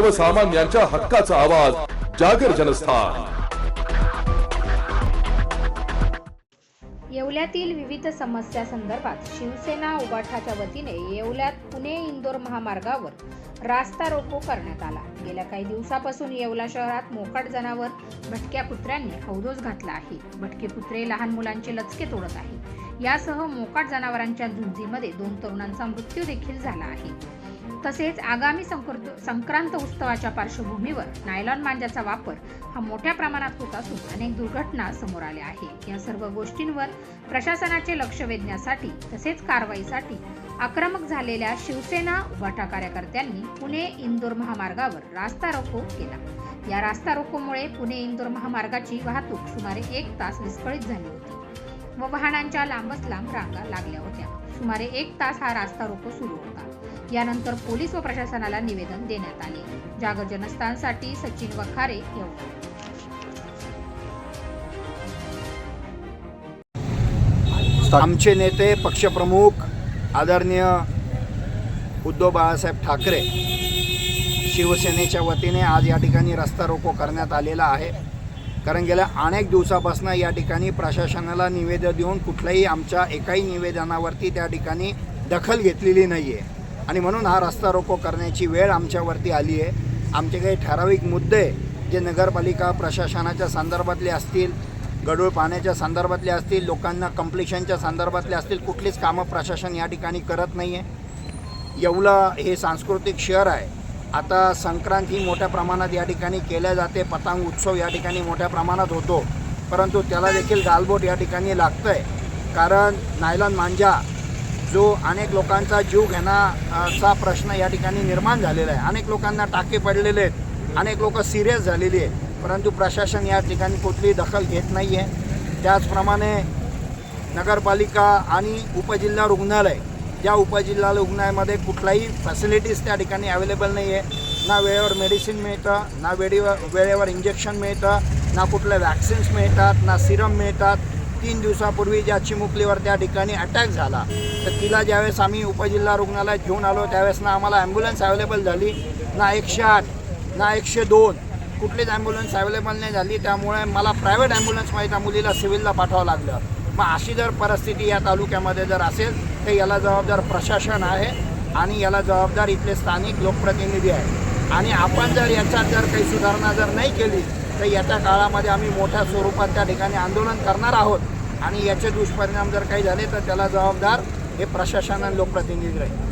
सर्वसामान्यांच्या हक्काचा आवाज जागर जनस्थान. येवल्यातील विविध समस्या संदर्भात शिवसेना उबाठाच्या वतीने येवल्यात पुणे इंदोर महामार्गावर रास्ता रोको करण्यात आला. गेल्या काही दिवसापासून येवला शहरात मोकाट जनावर भटक्या कुत्र्यांनी हौदोस घातला आहे. भटके कुत्रे लहान मुलांचे लचके तोडत आहे यासह मोकाट जनावरांच्या झुंजीमध्ये दोन तरुणांचा मृत्यू देखील झाला आहे. तसेच आगामी संकर- संक्रांत उत्सवाच्या पार्श्वभूमीवर नायलॉन मांजाचा वापर हा मोठ्या प्रमाणात होत असून अनेक दुर्घटना समोर आल्या आहे या सर्व गोष्टींवर प्रशासनाचे लक्ष वेधण्यासाठी तसेच कारवाईसाठी आक्रमक झालेल्या शिवसेना उभाटा कार्यकर्त्यांनी पुणे इंदोर महामार्गावर रास्ता रोको केला. या रास्ता रोकोमुळे पुणे इंदोर महामार्गाची वाहतूक सुमारे एक तास विस्कळीत झाली होती. व वाहनांच्या लांबच लांब रांगा लागल्या होत्या. सुमारे एक तास हा रास्ता रोको सुरू होता. यानंतर पोलीस व प्रशासनाला निवेदन देण्यात आले. जागर जनस्थानसाठी सचिन वखारे येवला आमचे नेते पक्षप्रमुख आदरणीय उद्धव बाळासाहेब ठाकरे शिवसेनेच्या वतीने आज या ठिकाणी रस्ता रोको करण्यात आलेला आहे. कारण गेल्या अनेक दिवसापासून या ठिकाणी प्रशासनाला निवेदन देऊन कुठल्याही आमच्या एकाही निवेदनावरती त्या ठिकाणी दखल घेतलेली नाही आहे आणि म्हणून हा रस्ता रोको करण्याची वेळ आमच्यावरती आली आहे आमचे काही ठराविक मुद्दे जे नगरपालिका प्रशासनाच्या संदर्भातले असतील गडूळ पाण्याच्या संदर्भातले असतील लोकांना कम्प्लिशनच्या संदर्भातले असतील कुठलीच कामं प्रशासन या ठिकाणी करत नाही आहे येवला हे सांस्कृतिक शहर आहे. आता संक्रांत ही मोठ्या प्रमाणात या ठिकाणी केल्या जाते. पतंग उत्सव या ठिकाणी मोठ्या प्रमाणात होतो. परंतु त्याला देखील गालबोट या ठिकाणी लागतं आहे कारण नायलॉन मांजा जो अनेक लोकांचा जीव घेण्याचा प्रश्न या ठिकाणी निर्माण झालेला आहे. अनेक लोकांना टाके पडलेले आहेत. अनेक लोक सिरियस झालेली आहे परंतु प्रशासन या ठिकाणी कुठलीही दखल घेत नाही आहे त्याचप्रमाणे नगरपालिका आणि उपजिल्हा रुग्णालय ज्या उपजिल्हा रुग्णालयामध्ये कुठलाही फॅसिलिटीज त्या ठिकाणी अवेलेबल नाही आहे ना वेळेवर मेडिसिन मिळतं ना वेळेवर वेळेवर इंजेक्शन मिळतं ना कुठल्या वॅक्सिन्स मिळतात ना सिरम मिळतात. तीन दिवसापूर्वी ज्या चिमुकलीवर त्या ठिकाणी अटॅक झाला तर तिला ज्यावेळेस आम्ही उपजिल्हा रुग्णालयात घेऊन आलो त्यावेळेस ना आम्हाला ॲम्ब्युलन्स अवेलेबल झाली ना एकशे आठ ना एकशे दोन. कुठलीच ॲम्ब्युलन्स अवेलेबल नाही झाली त्यामुळे मला प्रायव्हेट ॲम्ब्युलन्समध्ये त्या मुलीला सिव्हिलला पाठवावं लागलं. मग अशी जर परिस्थिती या तालुक्यामध्ये जर असेल तर याला जबाबदार प्रशासन आहे आणि याला जबाबदार इथले स्थानिक लोकप्रतिनिधी आहे. आणि आपण जर याच्यात जर काही सुधारणा जर नाही केली तर येत्या काळामध्ये आम्ही मोठ्या स्वरूपात त्या ठिकाणी आंदोलन करणार आहोत. आणि याचे दुष्परिणाम जर काही झाले तर त्याला जबाबदार हे प्रशासन आणि लोकप्रतिनिधी राहील.